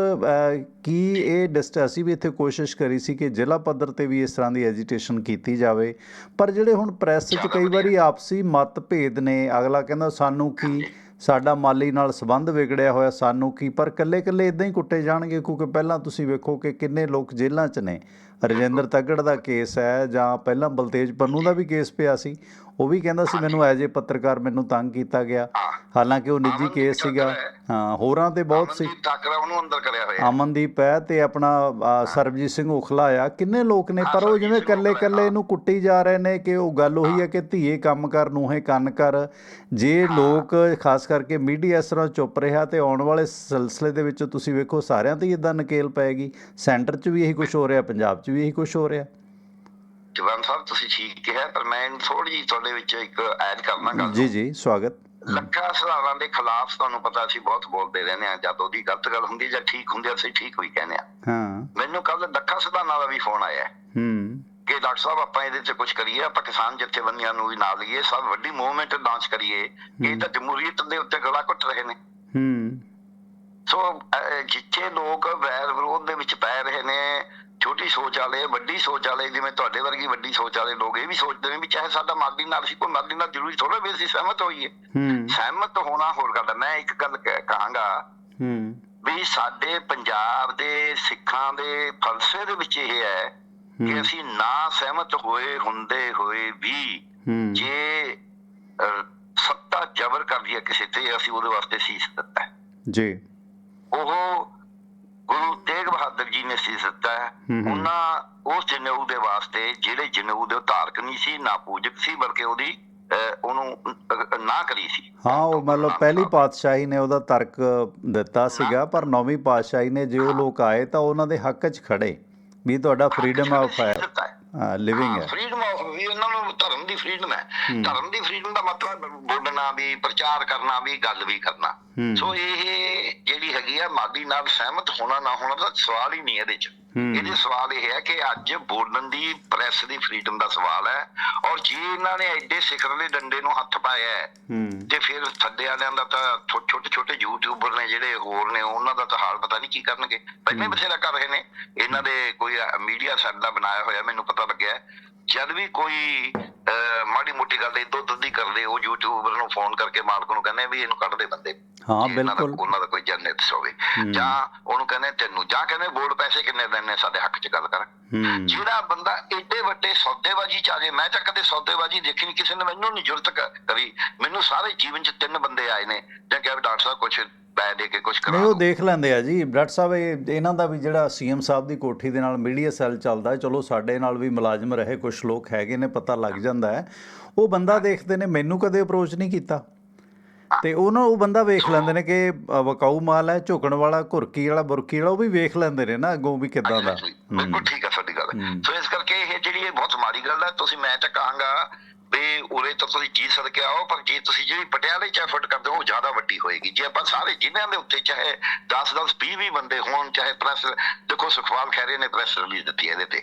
ਕੀ ਇਹ ਡਿਸਟ ਅਸੀਂ ਵੀ ਇੱਥੇ ਕੋਸ਼ਿਸ਼ ਕਰੀ ਸੀ ਕਿ ਜ਼ਿਲ੍ਹਾ ਪੱਧਰ ਤੇ ਵੀ ਇਸ ਤਰ੍ਹਾਂ ਦੀ ਐਜੀਟੇਸ਼ਨ ਕੀਤੀ ਜਾਵੇ। ਪਰ ਜਿਹੜੇ ਹੁਣ ਪ੍ਰੈਸ 'ਚ ਕਈ ਵਾਰੀ ਆਪਸੀ ਮਤਭੇਦ ਨੇ, ਅਗਲਾ ਕਹਿੰਦਾ ਸਾਨੂੰ ਕੀ ਸਾਡਾ ਮਾਲੀ ਨਾਲ ਸੰਬੰਧ ਵਿਗੜਿਆ ਹੋਇਆ, ਸਾਨੂੰ ਕੀ, ਪਰ ਕੱਲੇ-ਕੱਲੇ ਇਦਾਂ ਹੀ ਕੁੱਟੇ ਜਾਣਗੇ, ਕਿਉਂਕਿ ਪਹਿਲਾਂ ਤੁਸੀਂ ਵੇਖੋ ਕਿ ਕਿੰਨੇ ਲੋਕ ਜੇਲ੍ਹਾਂ 'ਚ ਨੇ। ਰਜਿੰਦਰ ਤੱਗੜ ਦਾ ਕੇਸ ਹੈ ਜਾਂ ਪਹਿਲਾਂ ਬਲਤੇਜ ਪੰਨੂ ਦਾ ਵੀ ਕੇਸ ਪਿਆ ਸੀ। ਉਹ ਵੀ ਕਹਿੰਦਾ ਸੀ ਮੈਨੂੰ ਐਜ ਏ ਪੱਤਰਕਾਰ ਮੈਨੂੰ ਤੰਗ ਕੀਤਾ ਗਿਆ। ਹਾਲਾਂਕਿ ਉਹ ਨਿੱਜੀ ਕੇਸ ਸੀਗਾ। ਹਾਂ। ਹੋਰਾਂ ਤੇ ਬਹੁਤ ਸੀ। ਅਮਨਦੀਪ ਠਾਕਰਾ ਉਹਨੂੰ ਅੰਦਰ ਕਰਿਆ ਹੋਇਆ। ਅਮਨਦੀਪ ਹੈ ਤੇ ਆਪਣਾ ਸਰਬਜੀਤ ਸਿੰਘ ਉਖਲਾ ਆ। ਕਿੰਨੇ ਲੋਕ ਨੇ ਪਰ ਉਹ ਜਿਵੇਂ ਕੱਲੇ ਕੱਲੇ ਨੂੰ ਕੁੱਟੀ ਜਾ ਰਹੇ ਨੇ ਕਿ ਉਹ ਗੱਲ ਉਹੀ ਹੈ ਕਿ ਧੀਏ ਕੰਮ ਕਰ ਨੂੰਹੇ ਕੰਨ ਕਰ। ਜੇ ਲੋਕ ਖਾਸ ਕਰਕੇ ਮੀਡੀਆ ਇਸ ਤਰ੍ਹਾਂ ਚੁੱਪ ਰਿਹਾ ਤੇ ਆਉਣ ਵਾਲੇ ਸਿਲਸਿਲੇ ਦੇ ਵਿੱਚ ਤੁਸੀਂ ਵੇਖੋ ਸਾਰਿਆਂ ਤੇ ਇਦਾਂ ਨਕੇਲ ਪਏਗੀ। ਸੈਂਟਰ 'ਚ ਵੀ ਇਹੀ ਕੁਝ ਹੋ ਰਿਹਾ ਪੰਜਾਬ 'ਚ ਵੀ ਇਹੀ ਕੁਝ ਹੋ ਰਿਹਾ। ਜਵਾਨ ਸਾਹਿਬ ਤੁਸੀਂ ਠੀਕ ਕਿਹਾ ਪਰ ਮੈਂ ਥੋੜੀ ਜਿਹੀ ਤੁਹਾਡੇ ਵਿੱਚ ਇੱਕ ਐਡ ਕਰਨਾ ਗੱਲ ਜੀ ਜੀ ਸਵਾਗਤ। ਲੱਖਾ ਸਲਾਰਾਂ ਦੇ ਖਿਲਾਫ ਤੁਹਾਨੂੰ ਪਤਾ ਸੀ ਬਹੁਤ ਬੋਲਦੇ ਰਹਿੰਦੇ ਆ ਜਦ ਉਹਦੀ ਗਲਤ ਗੱਲ ਹੁੰਦੀ ਜਾਂ ਠੀਕ ਹੁੰਦੀ ਅਸੀਂ ਠੀਕ ਹੋਈ ਕਹਿੰਦੇ ਆ ਹਾਂ। ਮੈਨੂੰ ਕੱਲ ਲੱਖਾ ਸਦਾਨਾ ਦਾ ਵੀ ਫੋਨ ਆਇਆ ਹੈ ਕਿ ਡਾਕਟਰ ਸਾਹਿਬ ਆਪਾਂ ਇਹਦੇ 'ਚ ਕੁਝ ਕਰੀਏ ਆਪਾਂ ਕਿਸਾਨ ਜਥੇਬੰਦੀਆਂ ਨੂੰ ਵੀ ਨਾਲ ਲਈਏ ਸਭ ਵੱਡੀ ਮੂਵਮੈਂਟ ਲਾਂਚ ਕਰੀਏ ਇਹ ਤਾਂ ਜਮਹੂਰੀਅਤ ਦੇ ਉੱਤੇ ਗਲਾ ਘੁੱਟ ਰਹੇ ਨੇ। ਹੂੰ। ਸੋ ਜਿੱਥੇ ਲੋਕ ਵੈਰ ਵਿਰੋਧ ਦੇ ਵਿੱਚ ਪੈ ਰਹੇ ਨੇ ਛੋਟੀ ਸੋਚ ਵਾਲੇ ਵੱਡੀ ਸੋਚ ਵਾਲੇ ਜਿਵੇਂ ਤੁਹਾਡੇ ਵਰਗੀ ਵੱਡੀ ਸੋਚ ਵਾਲੇ ਲੋਕ ਇਹ ਵੀ ਸੋਚਦੇ ਨੇ ਵੀ ਚਾਹੇ ਸਾਡਾ ਮਾਦੀ ਨਾਲ ਸੀ ਕੋਈ ਮਾਦੀ ਨਾਲ ਜ਼ਰੂਰੀ ਥੋੜਾ ਵੀ ਅਸੀਂ ਸਹਿਮਤ ਹੋਈਏ। ਸਹਿਮਤ ਹੋਣਾ ਹੋਰ ਗੱਲ ਹੈ। ਮੈਂ ਇੱਕ ਗੱਲ ਕਹਿ- ਕਹਾਂਗਾ ਵੀ ਸਾਡੇ ਪੰਜਾਬ ਦੇ ਸਿੱਖਾਂ ਦੇ ਫਲਸਫੇ ਦੇ ਵਿੱਚ ਇਹ ਹੈ ਕਿ। ਅਸੀਂ ਨਾ ਸਹਿਮਤ ਹੋਏ ਹੁੰਦੇ ਹੋਏ ਵੀ ਜੇ ਸੱਤਾ ਜ਼ਬਰ ਕਰਦੀ ਹੈ ਕਿਸੇ ਤੇ ਅਸੀਂ ਉਹਦੇ ਵਾਸਤੇ ਸੀਸ ਦਿੱਤਾ ਜੀ। ਉਹ ਗੁਰੂ ਤੇਗ ਬਹਾਦਰ ਜੀ ਨੇ ਸੀ ਦਿੱਤਾ ਉਹਨਾਂ ਉਸ ਜਨੇਊ ਦੇ ਵਾਸਤੇ ਜਿਹੜੇ ਜਨੇਊ ਦੇ ਧਾਰਕ ਨਹੀਂ ਸੀ ਨਾ ਪੂਜਕ ਸੀ ਬਲਕਿ ਉਹਦੀ ਉਹਨੂੰ ਨਾ ਕਰੀ ਸੀ। ਹਾਂ ਉਹ ਮਤਲਬ ਪਹਿਲੀ ਪਾਤਸ਼ਾਹੀ ਨੇ ਉਹਦਾ ਤਰਕ ਦਿੱਤਾ ਸੀਗਾ ਪਰ ਨੌਵੀਂ ਪਾਤਸ਼ਾਹੀ ਨੇ ਜੇ ਉਹ ਲੋਕ ਆਏ ਤਾਂ ਉਹਨਾਂ ਦੇ ਹੱਕ 'ਚ ਖੜੇ ਵੀ ਤੁਹਾਡਾ ਫਰੀडम ਆਫ ਹੈ। ਲਿਵਿੰਗ ਹੈ ਫਰੀडम ਆਫ ਵੀ ਉਹਨਾਂ ਨੂੰ ਧਰਮ ਦੀ ਫਰੀडम ਹੈ। ਧਰਮ ਦੀ ਫਰੀडਮ ਦਾ ਮਤਲਬ ਬੋਲਣਾ ਵੀ ਪ੍ਰਚਾਰ ਕਰਨਾ ਵੀ ਗੱਲ ਵੀ ਕਰਨਾ। ਸੋ ਇਹ ਜਿਹੜੀ ਹੈਗੀ ਆ ਮਾਦੀ ਨਾਲ ਸਹਿਮਤ ਹੋਣਾ ਨਾ ਹੋਣਾ ਦਾ ਸਵਾਲ ਹੀ ਨਹੀਂ ਇਹਦੇ ਚ। ਇਹਦੇ ਸਵਾਲ ਇਹ ਹੈ ਕਿ ਅੱਜ ਬੋਲਣ ਦੀ ਪ੍ਰੈਸ ਦੀ ਫਰੀडम ਦਾ ਸਵਾਲ ਹੈ ਔਰ ਜੇ ਇਹਨਾਂ ਨੇ ਐਡੇ ਸਿਖਰ ਦੇ ਡੰਡੇ ਨੂੰ ਹੱਥ ਪਾਇਆ ਹੈ ਤੇ ਫਿਰ ਥੱਲੇ ਵਾਲਿਆਂ ਦਾ ਤਾਂ ਛੋਟੇ ਛੋਟੇ ਯੂਟਿਊਬਰ ਨੇ ਜਿਹੜੇ ਹੋਰ ਨੇ ਉਹਨਾਂ ਦਾ ਤਾਂ ਹਾਲ ਪਤਾ ਨਹੀਂ ਕੀ ਕਰਨਗੇ। ਪਹਿਲਾਂ ਹੀ ਬਥੇਰਾ ਕਰ ਰਹੇ ਨੇ। ਇਹਨਾਂ ਦੇ ਕੋਈ ਮੀਡੀਆ ਸੈੱਟ ਦਾ ਬਣਾਇਆ ਹੋਇਆ ਮੈਨੂੰ ਪਤਾ ਲੱਗਿਆ। ਜਦ ਵੀ ਕੋਈ ਮਾੜੀ ਮੋਟੀ ਗੱਲ ਇਦੋਂ ਦੁੱਧ ਦੀ ਕਰਦੇ ਉਹ ਯੂਟਿਊਬਰ ਨੂੰ ਫੋਨ ਕਰਕੇ ਮਾਲਕ ਨੂੰ ਕਹਿੰਦੇ ਵੀ ਇਹਨੂੰ ਕੱਢ ਦੇ ਬੰਦੇ। ਹਾਂ, ਜੇ ਬਿਲਕੁਲ। ਉਹਨਾਂ ਦਾ ਕੋਈ ਜਨਰੇਟ ਹੋਵੇ। ਜਾਂ ਉਹਨੂੰ ਕਹਿੰਦੇ ਤੈਨੂੰ ਜਾਂ ਕਹਿੰਦੇ ਬੋਲ ਪੈਸੇ ਕਿੰਨੇ ਦੇਣੇ ਸਾਡੇ ਹੱਕ 'ਚ ਗੱਲ ਕਰ। ਜਿਹੜਾ ਬੰਦਾ ਏਡੇ ਵੱਡੇ ਸੌਦੇਬਾਜ਼ੀ ਚ ਆ ਜਾਏ ਮੈਂ ਤਾਂ ਕਦੇ ਸੌਦੇਬਾਜ਼ੀ ਦੇਖੀ ਨਹੀਂ ਕਿਸੇ ਨੇ ਮੈਨੂੰ ਨਹੀਂ ਜ਼ਰੂਰਤ ਕਰੀ। ਮੈਨੂੰ ਸਾਰੇ ਜੀਵਨ ਚ ਤਿੰਨ ਬੰਦੇ ਆਏ ਨੇ ਜਾਂ ਕਿਹਾ ਡਾਕਟਰ ਸਾਹਿਬ ਕੁਝ ਪੈ ਦੇ ਕੇ ਕੁਝ ਕਰਾ ਨਹੀਂ ਉਹ। ਦੇਖ ਲੈਂਦੇ ਆ ਜੀ ਡਾਕਟਰ ਸਾਹਿਬ ਇਹ ਇਹਨਾਂ ਦਾ ਵੀ ਜਿਹੜਾ ਸੀਐਮ ਸਾਹਿਬ ਦੀ ਕੋਠੀ ਦੇ ਨਾਲ ਮੀਡੀਆ ਸੈੱਲ ਚੱਲਦਾ ਚਲੋ ਸਾਡੇ ਨਾਲ ਵੀ ਮੁਲਾਜ਼ਮ ਰਹੇ ਕੁਝ ਲੋਕ ਹੈਗੇ ਨੇ ਪਤਾ ਲੱਗ ਜਾਂਦਾ ਹੈ ਉਹ ਬੰਦਾ ਦੇਖਦੇ ਨੇ ਮੈਨੂੰ ਕਦੇ ਅਪਰੋਚ ਨਹੀਂ ਕੀਤਾ ਤੇ ਉਹਨਾਂ ਉਹ ਬੰਦਾ ਵੇਖ ਲੈਂਦੇ ਨੇ ਕਿ ਵਿਕਾਊ ਮਾਲ ਹੈ ਝੁਕਣ ਵਾਲਾ ਘੁਰਕੀ ਵਾਲਾ ਬੁਰਕੀ ਵਾਲਾ ਉਹ ਵੀ ਵੇਖ ਲੈਂਦੇ ਨੇ ਨਾ ਅੱਗੋਂ ਵੀ ਕਿਦਾਂ ਦਾ. ਬਿਲਕੁਲ ਠੀਕ ਹੈ ਤੁਹਾਡੀ ਗੱਲ। ਸੋ ਇਸ ਕਰਕੇ ਇਹ ਜਿਹੜੀ ਇਹ ਬਹੁਤ ਮਾੜੀ ਗੱਲ ਹੈ ਤੁਸੀਂ ਮੈਂ ਤਾਂ ਕਹਾਂਗਾ ਵੀ ਉਰੇ ਤਾਂ ਤੁਸੀਂ ਜੀ ਸਦਕੇ ਆਓ ਪਰ ਜੇ ਤੁਸੀਂ ਜਿਹੜੀ ਪਟਿਆਲੇ ਚ ਐਫਰਟ ਕਰਦੇ ਹੋ ਉਹ ਜ਼ਿਆਦਾ ਵੱਡੀ ਹੋਏਗੀ। ਜੇ ਆਪਾਂ ਸਾਰੇ ਜ਼ਿਲ੍ਹਿਆਂ ਦੇ ਉੱਤੇ ਚਾਹੇ 10 10 20 20 ਬੰਦੇ ਹੋਣ ਚਾਹੇ ਪ੍ਰੈਸ ਦੇਖੋ ਸੁਖਵਾਲ ਖੈਰੇ ਨੇ ਪ੍ਰੈਸ ਰਿਲੀਜ਼ ਦਿੱਤੀ ਇਹਦੇ ਤੇ।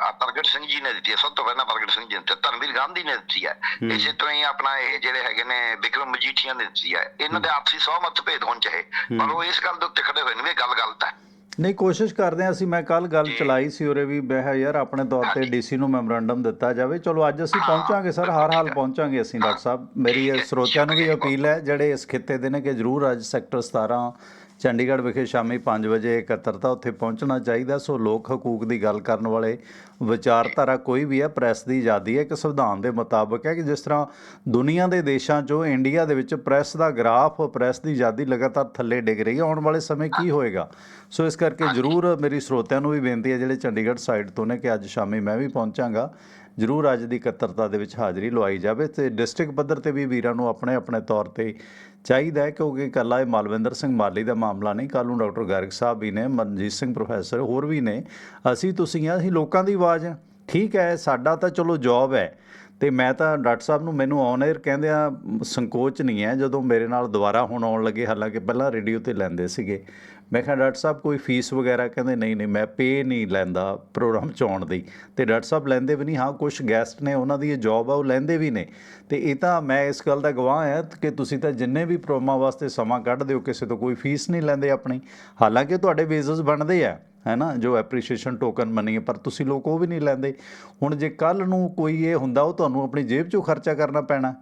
ਆ ਪ੍ਰਗਟ ਸਿੰਘ ਜੀ ਨੇ ਦਿੱਤੀ ਸਭ ਤੋਂ ਪਹਿਲਾਂ ਪ੍ਰਗਟ ਸਿੰਘ ਜੀ ਨੇ ਧਰਮਵੀਰ ਗਾਂਧੀ ਨੇ ਦਿੱਤੀ ਹੈ। ਇਸੇ ਤਰ੍ਹਾਂ ਹੀ ਆਪਣਾ ਇਹ ਜਿਹੜੇ ਹੈਗੇ ਨੇ ਵਿਕਰਮ ਮਜੀਠੀਆ ਨੇ ਦਿੱਤੀ ਹੈ। ਇਹਨਾਂ ਦੇ ਆਪਸੀ ਸੌ ਮਤਭੇਦ ਹੋਣ ਚਾਹੇ ਪਰ ਉਹ ਇਸ ਗੱਲ ਦੇ ਉੱਤੇ ਖੜੇ ਹੋਏ ਨੇ ਵੀ ਇਹ ਗੱਲ ਗਲਤ ਹੈ। ਨਹੀਂ ਕੋਸ਼ਿਸ਼ ਕਰਦੇ ਹਾਂ ਅਸੀਂ ਮੈਂ ਕੱਲ ਗੱਲ ਚਲਾਈ ਸੀ ਉਰੇ ਵੀ ਕਿਹਾ ਯਾਰ ਆਪਣੇ ਤੌਰ ਤੇ ਡੀਸੀ ਨੂੰ ਮੈਮੋਰੈਂਡਮ ਦਿੱਤਾ ਜਾਵੇ। ਚਲੋ ਅੱਜ ਅਸੀਂ ਪਹੁੰਚਾਂਗੇ ਸਰ ਹਰ ਹਾਲ ਪਹੁੰਚਾਂਗੇ ਅਸੀਂ ਡਾਕਟਰ ਸਾਹਿਬ। ਮੇਰੀ ਇਹ ਸਰੋਤਿਆਂ ਨੂੰ ਵੀ ਅਪੀਲ ਹੈ ਜਿਹੜੇ ਇਸ ਖਿੱਤੇ ਦੇ ਨੇ ਕਿ ਜਰੂਰ ਅੱਜ ਸੈਕਟਰ 17 ਚੰਡੀਗੜ੍ਹ ਵਿਖੇ ਸ਼ਾਮੀ 5 ਵਜੇ ਇਕੱਤਰਤਾ ਉੱਥੇ ਪਹੁੰਚਣਾ ਚਾਹੀਦਾ ਸੋ ਲੋਕ ਹਕੂਕ ਦੀ ਗੱਲ ਕਰਨ ਵਾਲੇ ਵਿਚਾਰਧਾਰਾ ਕੋਈ ਵੀ ਹੈ ਪ੍ਰੈਸ ਦੀ ਆਜ਼ਾਦੀ ਹੈ। ਕਿ ਸੰਵਿਧਾਨ ਦੇ ਮੁਤਾਬਕ ਹੈ ਕਿ ਜਿਸ ਤਰ੍ਹਾਂ ਦੁਨੀਆ ਦੇ ਦੇਸ਼ਾਂ 'ਚੋਂ ਇੰਡੀਆ ਦੇ ਵਿੱਚ ਪ੍ਰੈਸ ਦਾ ਗ੍ਰਾਫ ਪ੍ਰੈਸ ਦੀ ਆਜ਼ਾਦੀ ਲਗਾਤਾਰ ਥੱਲੇ ਡਿੱਗ ਰਹੀ ਹੈ ਆਉਣ ਵਾਲੇ ਸਮੇਂ ਕੀ ਹੋਏਗਾ? ਸੋ ਇਸ ਕਰਕੇ ਜਰੂਰ ਮੇਰੀ ਸਰੋਤਿਆਂ ਨੂੰ ਵੀ ਬੇਨਤੀ ਹੈ ਜਿਹੜੇ ਚੰਡੀਗੜ੍ਹ ਸਾਈਡ ਤੋਂ ਨੇ ਕਿ ਅੱਜ ਸ਼ਾਮੀ ਮੈਂ ਵੀ ਪਹੁੰਚਾਂਗਾ। ਜਰੂਰ ਅੱਜ ਦੀ ਇਕੱਤਰਤਾ ਦੇ ਵਿੱਚ ਹਾਜ਼ਰੀ ਲਵਾਈ ਜਾਵੇ ਤੇ ਡਿਸਟ੍ਰਿਕਟ ਪੱਧਰ ਤੇ ਵੀ ਵੀਰਾਂ ਨੂੰ ਆਪਣੇ ਆਪਣੇ ਤੌਰ ਤੇ ਚਾਹੀਦਾ ਹੈ ਕਿਉਂਕਿ ਇਕੱਲਾ ਇਹ ਮਾਲਵਿੰਦਰ ਸਿੰਘ ਮਾਲੀ ਦਾ ਮਾਮਲਾ ਨਹੀਂ, ਕੱਲ੍ਹ ਨੂੰ ਡਾਕਟਰ ਗਰਗ ਸਾਹਿਬ ਵੀ ਨੇ, ਮਨਜੀਤ ਸਿੰਘ ਪ੍ਰੋਫੈਸਰ ਹੋਰ ਵੀ ਨੇ। ਅਸੀਂ ਤੁਸੀਂ ਆ, ਅਸੀਂ ਲੋਕਾਂ ਦੀ ਆਵਾਜ਼ ਹਾਂ। ਠੀਕ ਹੈ, ਸਾਡਾ ਤਾਂ ਚਲੋ ਜੌਬ ਹੈ। ਤੇ ਮੈਂ ਤਾਂ ਡਾਕਟਰ ਸਾਹਿਬ ਨੂੰ ਮੈਨੂੰ ਔਨ 에ਅਰ ਕਹਿੰਦਿਆਂ ਸੰਕੋਚ ਨਹੀਂ ਹੈ ਜਦੋਂ ਮੇਰੇ ਨਾਲ ਦੁਬਾਰਾ ਹੁਣ ਆਉਣ ਲੱਗੇ। ਹਾਲਾਂਕਿ ਪਹਿਲਾਂ ਰੇਡੀਓ ਤੇ ਲੈਂਦੇ ਸੀਗੇ। ਮੈਂ ਕਿਹਾ, ਡਾਕਟਰ ਸਾਹਿਬ, ਕੋਈ ਫੀਸ ਵਗੈਰਾ? ਕਹਿੰਦੇ, ਨਹੀਂ ਨਹੀਂ, ਮੈਂ ਪੇ ਨਹੀਂ ਲੈਂਦਾ ਪ੍ਰੋਗਰਾਮ 'ਚ ਆਉਣ ਦੀ। ਤੇ ਡਾਕਟਰ ਸਾਹਿਬ, ਲੈਂਦੇ ਵੀ ਨਹੀਂ। ਹਾਂ ਕੁਝ ਗੈਸਟ ਨੇ, ਉਹਨਾਂ ਦੀ ਇਹ ਜੌਬ ਆ, ਉਹ ਲੈਂਦੇ ਵੀ ਨੇ। ਤੇ ਇਹ ਤਾਂ ਮੈਂ ਇਸ ਗੱਲ ਦਾ ਗਵਾਹ ਹਾਂ ਕਿ ਤੁਸੀਂ ਤਾਂ ਜਿੰਨੇ ਵੀ ਪ੍ਰੋਗਰਾਮਾਂ ਵਾਸਤੇ ਸਮਾਂ ਕੱਢਦੇ ਹੋ ਕਿਸੇ ਤੋਂ ਕੋਈ ਫੀਸ ਨਹੀਂ ਲੈਂਦੇ ਆਪਣੀ। ਹਾਲਾਂਕਿ ਤੁਹਾਡੇ ਵੇਜ਼ਸ ਬਣਦੇ ਆ, ਹੈ ਨਾ, ਜੋ ਐਪਰੀਸ਼ੀਏਸ਼ਨ ਟੋਕਨ ਮਨੀ ਪਰ ਤੁਸੀਂ ਲੋਕ ਉਹ ਵੀ ਨਹੀਂ ਲੈਂਦੇ। ਹੁਣ ਜੇ ਕੱਲ ਨੂੰ ਕੋਈ ਇਹ ਹੁੰਦਾ, ਉਹ ਤੁਹਾਨੂੰ ਆਪਣੀ ਜੇਬ 'ਚੋਂ ਖਰਚਾ ਕਰਨਾ ਪੈਣਾ।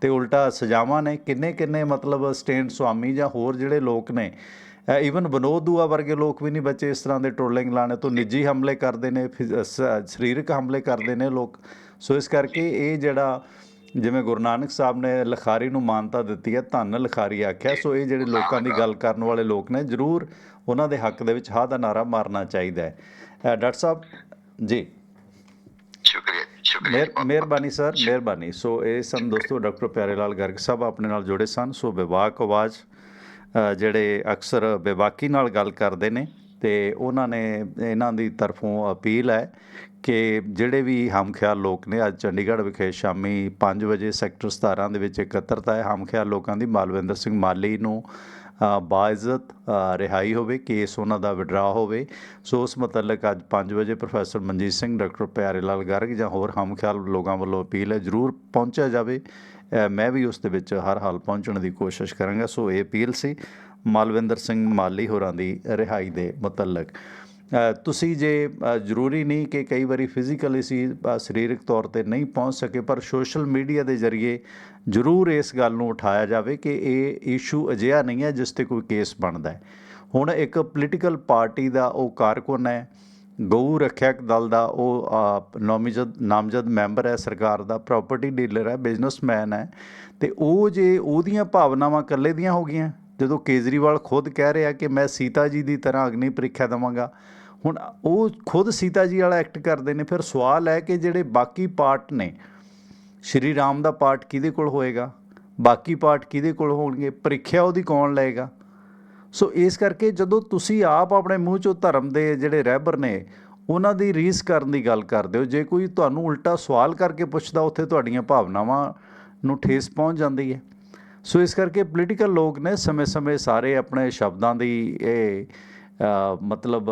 ਤੇ ਉਲਟਾ ਸਜ਼ਾਵਾਂ ਨੇ ਕਿੰਨੇ ਕਿੰਨੇ ਮਤਲਬ ਸਟੈਂਡ ਸੁਆਮੀ ਜਾਂ ਹੋਰ ਜਿਹੜੇ ਲੋਕ ਨੇ ਈਵਨ ਵਿਨੋਦ ਦੂਆ ਵਰਗੇ ਲੋਕ ਵੀ ਨਹੀਂ ਬੱਚੇ ਇਸ ਤਰ੍ਹਾਂ ਦੇ ਟ੍ਰੋਲਿੰਗ ਲਾਣੇ ਤੋਂ ਨਿੱਜੀ ਹਮਲੇ ਕਰਦੇ ਨੇ ਸਰੀਰਕ ਹਮਲੇ ਕਰਦੇ ਨੇ ਲੋਕ। ਸੋ ਇਸ ਕਰਕੇ ਇਹ ਜਿਹੜਾ ਜਿਵੇਂ ਗੁਰੂ ਨਾਨਕ ਸਾਹਿਬ ਨੇ ਲਖਾਰੀ ਨੂੰ ਮਾਨਤਾ ਦਿੱਤੀ ਹੈ ਧੰਨ ਲਖਾਰੀ ਆਖਿਆ ਸੋ ਇਹ ਜਿਹੜੇ ਲੋਕਾਂ ਦੀ ਗੱਲ ਕਰਨ ਵਾਲੇ ਲੋਕ ਨੇ ਜ਼ਰੂਰ ਉਹਨਾਂ ਦੇ ਹੱਕ ਦੇ ਵਿੱਚ ਹਾਂ ਦਾ ਨਾਰਾ ਮਾਰਨਾ ਚਾਹੀਦਾ ਹੈ। ਡਾਕਟਰ ਸਾਹਿਬ ਜੀ। ਸ਼ੁਕਰੀਆ ਸ਼ੁਕਰੀਆ। ਮਿਹਰ- ਮਿਹਰਬਾਨੀ ਸਰ ਮਿਹਰਬਾਨੀ। ਸੋ ਇਹ ਸਨ ਦੋਸਤੋ ਡਾਕਟਰ ਪਿਆਰੇ ਲਾਲ ਗਰਗ ਸਾਹਿਬ ਆਪਣੇ ਨਾਲ ਜੁੜੇ ਸਨ। ਸੋ ਵਿਵਾਕ ਆਵਾਜ਼ ਜਿਹੜੇ ਅਕਸਰ ਵਿਵਾਕੀ ਨਾਲ ਗੱਲ ਕਰਦੇ ਨੇ ਤੇ ਉਹਨਾਂ ਨੇ ਇਹਨਾਂ ਦੀ ਤਰਫੋਂ ਅਪੀਲ ਹੈ ਕਿ ਜਿਹੜੇ ਵੀ ਹਮਖਿਆਲ ਲੋਕ ਨੇ, ਅੱਜ ਚੰਡੀਗੜ੍ਹ ਵਿਖੇ ਸ਼ਾਮੀ 5 ਵਜੇ ਸੈਕਟਰ 17 ਦੇ ਵਿੱਚ ਇਕੱਤਰਤਾ ਹੈ, ਹਮਖਿਆਲ ਲੋਕਾਂ ਦੀ ਮਾਲਵਿੰਦਰ ਸਿੰਘ ਮਾਲੀ ਨੂੰ ਬਾਇਜ਼ਤ ਰਿਹਾਈ ਹੋਵੇ, ਕੇਸ ਉਹਨਾਂ ਦਾ ਵਿਡਰਾ ਹੋਵੇ। ਸੋ ਉਸ ਮੁਤਲਕ ਅੱਜ 5 ਵਜੇ ਪ੍ਰੋਫੈਸਰ ਮਨਜੀਤ ਸਿੰਘ, ਡਾਕਟਰ ਪਿਆਰੇ ਲਾਲ ਗਰਗ ਜਾਂ ਹੋਰ ਹਮਖਿਆਲ ਲੋਕਾਂ ਵੱਲੋਂ ਅਪੀਲ ਹੈ, ਜਰੂਰ ਪਹੁੰਚਿਆ ਜਾਵੇ। ਮੈਂ ਵੀ ਉਸ ਦੇ ਵਿੱਚ ਹਰ ਹਾਲ ਪਹੁੰਚਣ ਦੀ ਕੋਸ਼ਿਸ਼ ਕਰਾਂਗਾ। ਸੋ ਇਹ ਅਪੀਲ ਸੀ ਮਾਲਵਿੰਦਰ ਸਿੰਘ ਮਾਲੀ ਹੋਰਾਂ ਦੀ ਰਿਹਾਈ ਦੇ ਮੁਤਲਕ। ਤੁਸੀਂ ਜੇ ਜ਼ਰੂਰੀ ਨਹੀਂ ਕਿ ਕਈ ਵਾਰੀ ਫਿਜ਼ੀਕਲੀ ਸੀ ਸਰੀਰਕ ਤੌਰ ਤੇ ਨਹੀਂ ਪਹੁੰਚ ਸਕੇ, ਪਰ ਸੋਸ਼ਲ ਮੀਡੀਆ ਦੇ ਜ਼ਰੀਏ ਜ਼ਰੂਰ ਇਸ ਗੱਲ ਨੂੰ ਉਠਾਇਆ ਜਾਵੇ ਕਿ ਇਹ ਇਸ਼ੂ ਅਜਿਹਾ ਨਹੀਂ ਹੈ ਜਿਸ ਤੇ ਕੋਈ ਕੇਸ ਬਣਦਾ ਹੈ। ਹੁਣ ਇੱਕ ਪੋਲੀਟੀਕਲ ਪਾਰਟੀ ਦਾ ਉਹ ਕਾਰਕੁਨ ਹੈ। ਗਊ ਰੱਖਿਅਕ ਦਲ ਦਾ, ਉਹ ਨੋਮੀਜ਼ਦ, ਨਾਮਜ਼ਦ ਮੈਂਬਰ ਹੈ, ਸਰਕਾਰ ਦਾ ਪ੍ਰਾਪਰਟੀ ਡੀਲਰ ਹੈ ਬਿਜ਼ਨਸਮੈਨ ਹੈ। ਤੇ ਉਹ ਜੇ ਉਹਦੀਆਂ ਭਾਵਨਾਵਾਂ ਇਕੱਲੇ ਦੀਆਂ ਹੋ ਗਈਆਂ, ਜਦੋਂ ਕੇਜਰੀਵਾਲ ਖੁਦ ਕਹਿ ਰਿਹਾ ਕਿ ਮੈਂ ਸੀਤਾ ਜੀ ਦੀ ਤਰ੍ਹਾਂ ਅਗਨੀ ਪ੍ਰੀਖਿਆ ਦੇਵਾਂਗਾ, ਹੁਣ ਉਹ ਖੁਦ ਸੀਤਾ ਜੀ ਵਾਲਾ ਐਕਟ ਕਰਦੇ ਨੇ, ਫਿਰ ਸਵਾਲ ਹੈ ਕਿ ਜਿਹੜੇ ਬਾਕੀ ਪਾਰਟ ਨੇ, ਸ਼੍ਰੀ ਰਾਮ ਦਾ ਪਾਠ ਕਿਹਦੇ ਕੋਲ ਹੋਏਗਾ? ਬਾਕੀ ਪਾਰਟ ਕਿਹਦੇ ਕੋਲ ਹੋਣਗੇ? ਪ੍ਰੀਖਿਆ ਉਹਦੀ ਕੌਣ ਲਏਗਾ? ਸੋ ਇਸ ਕਰਕੇ ਜਦੋਂ ਤੁਸੀਂ ਆਪ ਆਪਣੇ ਮੂੰਹ ਚੋਂ ਧਰਮ ਦੇ ਜਿਹੜੇ ਰਹਿਬਰ ਨੇ, ਉਹਨਾਂ ਦੀ ਰੀਸ ਕਰਨ ਦੀ ਗੱਲ ਕਰਦੇ ਹੋ, ਜੇ ਕੋਈ ਤੁਹਾਨੂੰ ਉਲਟਾ ਸਵਾਲ ਕਰਕੇ ਪੁੱਛਦਾ, ਉੱਥੇ ਤੁਹਾਡੀਆਂ ਭਾਵਨਾਵਾਂ ਨੂੰ ਠੇਸ ਪਹੁੰਚ ਜਾਂਦੀ ਹੈ। ਸੋ ਇਸ ਕਰਕੇ ਪੋਲੀਟੀਕਲ ਲੋਕ ਨੇ ਸਮੇਂ-ਸਮੇਂ ਸਾਰੇ ਆਪਣੇ ਸ਼ਬਦਾਂ ਦੀ ਇਹ ਮਤਲਬ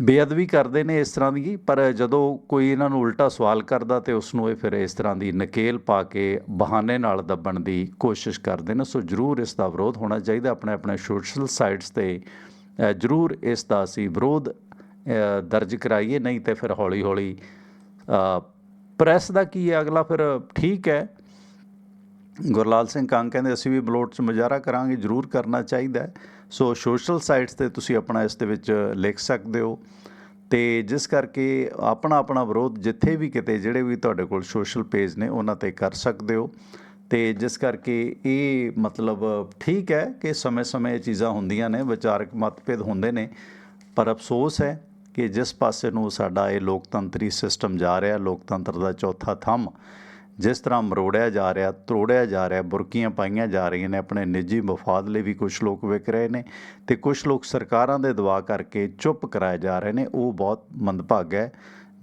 ਬੇਅਦਬੀ ਕਰਦੇ ਨੇ ਇਸ ਤਰ੍ਹਾਂ ਦੀ, ਪਰ ਜਦੋਂ ਕੋਈ ਇਹਨਾਂ ਨੂੰ ਉਲਟਾ ਸਵਾਲ ਕਰਦਾ ਤੇ ਉਸ ਨੂੰ ਇਹ ਫਿਰ ਇਸ ਤਰ੍ਹਾਂ ਦੀ ਨਕੇਲ ਪਾ ਕੇ ਬਹਾਨੇ ਨਾਲ ਦੱਬਣ ਦੀ ਕੋਸ਼ਿਸ਼ ਕਰਦੇ ਨੇ। ਸੋ ਜ਼ਰੂਰ ਇਸ ਦਾ ਵਿਰੋਧ ਹੋਣਾ ਚਾਹੀਦਾ। ਆਪਣੇ ਆਪਣੇ ਸੋਸ਼ਲ ਸਾਈਟਸ ਤੇ ਜ਼ਰੂਰ ਇਸ ਦਾ ਅਸੀਂ ਵਿਰੋਧ ਦਰਜ ਕਰਾਈਏ। ਨਹੀਂ ਤੇ ਫਿਰ ਹੌਲੀ ਹੌਲੀ ਪ੍ਰੈਸ ਦਾ ਕੀ ਹੈ? ਅਗਲਾ ਫਿਰ ਠੀਕ ਹੈ। ਗੁਰਲਾਲ ਸਿੰਘ ਕੰਗ ਕਹਿੰਦੇ, ਅਸੀਂ ਵੀ ਬਲੋਟ 'ਚ ਮੁਜ਼ਾਹਰਾ ਕਰਾਂਗੇ। ਜ਼ਰੂਰ ਕਰਨਾ ਚਾਹੀਦਾ ਹੈ। ਸੋ ਸੋਸ਼ਲ ਸਾਈਟਸ ਤੇ ਤੁਸੀਂ ਆਪਣਾ ਇਸ ਦੇ ਵਿੱਚ ਲਿਖ ਸਕਦੇ ਹੋ ਤੇ ਜਿਸ ਕਰਕੇ ਆਪਣਾ ਆਪਣਾ ਵਿਰੋਧ ਜਿੱਥੇ ਵੀ ਕਿਤੇ ਜਿਹੜੇ ਵੀ ਤੁਹਾਡੇ ਕੋਲ ਸੋਸ਼ਲ ਪੇਜ ਨੇ ਉਹਨਾਂ ਤੇ ਕਰ ਸਕਦੇ ਹੋ ਤੇ ਜਿਸ ਕਰਕੇ ਇਹ ਮਤਲਬ ਠੀਕ ਹੈ ਕਿ ਸਮੇਂ-ਸਮੇਂ ਇਹ ਚੀਜ਼ਾਂ ਹੁੰਦੀਆਂ ਨੇ, ਵਿਚਾਰਕ ਮਤਭੇਦ ਹੁੰਦੇ ਨੇ, ਪਰ ਅਫਸੋਸ ਹੈ ਕਿ ਜਿਸ ਪਾਸੇ ਨੂੰ ਸਾਡਾ ਇਹ ਲੋਕਤੰਤਰੀ ਸਿਸਟਮ ਜਾ ਰਿਹਾ, ਲੋਕਤੰਤਰ ਦਾ ਚੌਥਾ ਥੰਮ ਜਿਸ ਤਰ੍ਹਾਂ ਮਰੋੜਿਆ ਜਾ ਰਿਹਾ, ਤਰੋੜਿਆ ਜਾ ਰਿਹਾ, ਬੁਰਕੀਆਂ ਪਾਈਆਂ ਜਾ ਰਹੀਆਂ ਨੇ, ਆਪਣੇ ਨਿੱਜੀ ਮਫਾਦ ਲਈ ਵੀ ਕੁਝ ਲੋਕ ਵਿਕ ਰਹੇ ਨੇ ਤੇ ਕੁਝ ਲੋਕ ਸਰਕਾਰਾਂ ਦੇ ਦਬਾਅ ਕਰਕੇ ਚੁੱਪ ਕਰਾਏ ਜਾ ਰਹੇ ਨੇ, ਉਹ ਬਹੁਤ ਮੰਦਭਾਗ ਹੈ।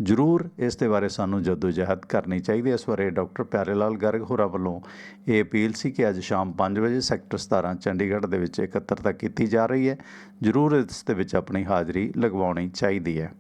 ਜ਼ਰੂਰ ਇਸ ਦੇ ਬਾਰੇ ਸਾਨੂੰ ਜਦੋਜਹਿਦ ਕਰਨੀ ਚਾਹੀਦੀ ਹੈ। ਇਸ ਬਾਰੇ ਡਾਕਟਰ ਪਿਆਰੇ ਲਾਲ ਗਰਗ ਹੋਰਾਂ ਵੱਲੋਂ ਇਹ ਅਪੀਲ ਸੀ ਕਿ ਅੱਜ ਸ਼ਾਮ 5 ਵਜੇ ਸੈਕਟਰ 17 ਚੰਡੀਗੜ੍ਹ ਦੇ ਵਿੱਚ ਇਕੱਤਰਤਾ ਕੀਤੀ ਜਾ ਰਹੀ ਹੈ। ਜ਼ਰੂਰ ਇਸ ਦੇ ਵਿੱਚ ਆਪਣੀ ਹਾਜ਼ਰੀ ਲਗਵਾਉਣੀ ਚਾਹੀਦੀ ਹੈ।